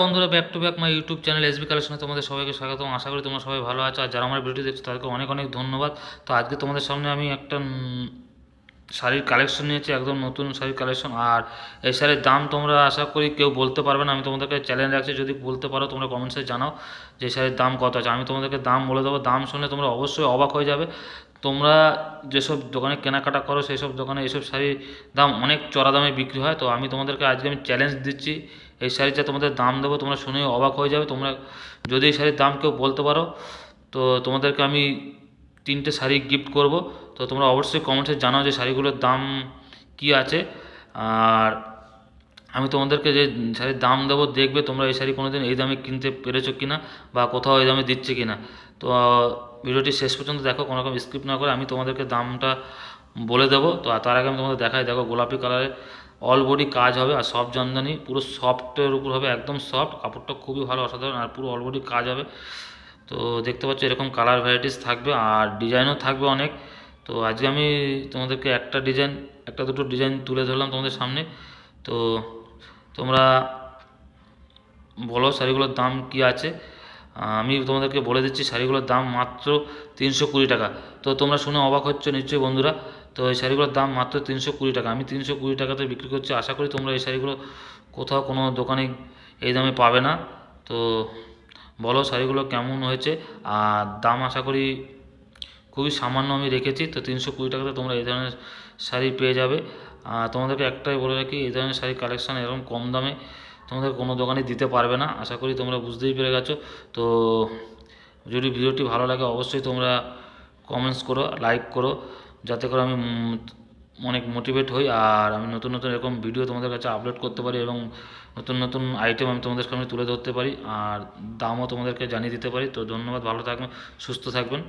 বন্ধুরা back to back my YouTube channel SB কালেকশনে তোমাদের সবাইকে স্বাগতম। আশা করি তোমরা সবাই ভালো আছো। আর যারা আমার ভিডিও দেখছ, তাদেরকে অনেক অনেক ধন্যবাদ। তো আজকে তোমাদের সামনে আমি একটা শাড়ির কালেকশন নিয়েছি, একদম নতুন শাড়ির কালেকশন আর এই শাড়ির দাম তোমরা আশা করি কেউ বলতে পারবে না। আমি তোমাদেরকে চ্যালেঞ্জ রাখছি, যদি বলতে পারো তোমরা কমেন্টসে জানাও যে শাড়ির দাম কত আছে। আমি তোমাদেরকে দাম বলে দেবো। দাম শুনলে তোমরা অবশ্যই অবাক হয়ে যাবে। তোমরা যেসব দোকানে কেনাকাটা করো সেই সব দোকানে এইসব শাড়ির দাম অনেক চড়া দামে বিক্রি হয়। তো আমি তোমাদেরকে আজকে আমি চ্যালেঞ্জ দিচ্ছি। এই শাড়িটা তোমাদের দাম দেবো, তোমরা শুনে অবাক হয়ে যাবে। তোমরা যদি এই শাড়ির দাম কেউ বলতে পারো, তো তোমাদেরকে আমি তিনটে শাড়ি গিফট করব। তো তোমরা অবশ্যই কমেন্টসে জানাও যে শাড়িগুলোর দাম কি আছে। আর আমি তোমাদেরকে যে শাড়ির দাম দেবো, দেখবে তোমরা এই শাড়ি কোনোদিন এই দামে কিনতে পেরেছ কিনা বা কোথাও এই দামে দিচ্ছে কিনা। তো ভিডিওটি শেষ পর্যন্ত দেখো, কোনো রকম স্কিপ না করে আমি তোমাদেরকে দামটা বলে দেবো। তো তার আগে আমি তোমাদের দেখাই, দেখো গোলাপি কালারের অল বডি কাজ হবে আর সফট জামদানি পুরো সফটের উপর হবে, একদম সফট কাপড়টা খুবই ভালো, অসাধারণ, আর পুরো অল বডি কাজ হবে। তো দেখতে পাচ্ছ এরকম কালার ভ্যারাইটিস থাকবে আর ডিজাইনও থাকবে অনেক। তো আজকে আমি তোমাদেরকে একটা ডিজাইন একটা দুটো ডিজাইন তুলে ধরলাম তোমাদের সামনে। তো তোমরা বলো শাড়িগুলোর দাম কি আছে। আমি তোমাদেরকে বলে দিচ্ছি শাড়িগুলোর দাম মাত্র তিনশো কুড়ি টাকা। তো তোমরা শুনে অবাক হচ্ছ নিশ্চয়ই বন্ধুরা। তো এই শাড়িগুলোর দাম মাত্র তিনশো কুড়ি টাকা। আমি তিনশো কুড়ি টাকাতে বিক্রি করছি। আশা করি তোমরা এই শাড়িগুলো কোথাও কোনো দোকানে এই দামে পাবে না। তো বলো শাড়িগুলো কেমন হয়েছে? আর দাম আশা করি খুবই সামান্য আমি রেখেছি। তো তিনশো কুড়ি টাকাতে তোমরা এই ধরনের শাড়ি পেয়ে যাবে। আর তোমাদেরকে একটাই বলে রাখি, এই ধরনের শাড়ির কালেকশান এরকম কম দামে তোমাদের কোনো দোকানে দিতে পারবে না। আশা করি তোমরা বুঝতেই পেরে গেছো। তো যদি ভিডিওটি ভালো লাগে অবশ্যই তোমরা কমেন্টস করো লাইক করো। যাতে করে আমি অনেক মোটিভেট হই আর আমি নতুন নতুন এরকম ভিডিও তোমাদের কাছে আপলোড করতে পারি এবং নতুন নতুন আইটেম আমি তোমাদের সামনে তুলে ধরতে পারি আর দামও তোমাদেরকে জানিয়ে দিতে পারি। তো ধন্যবাদ, ভালো থাকবেন, সুস্থ থাকবেন।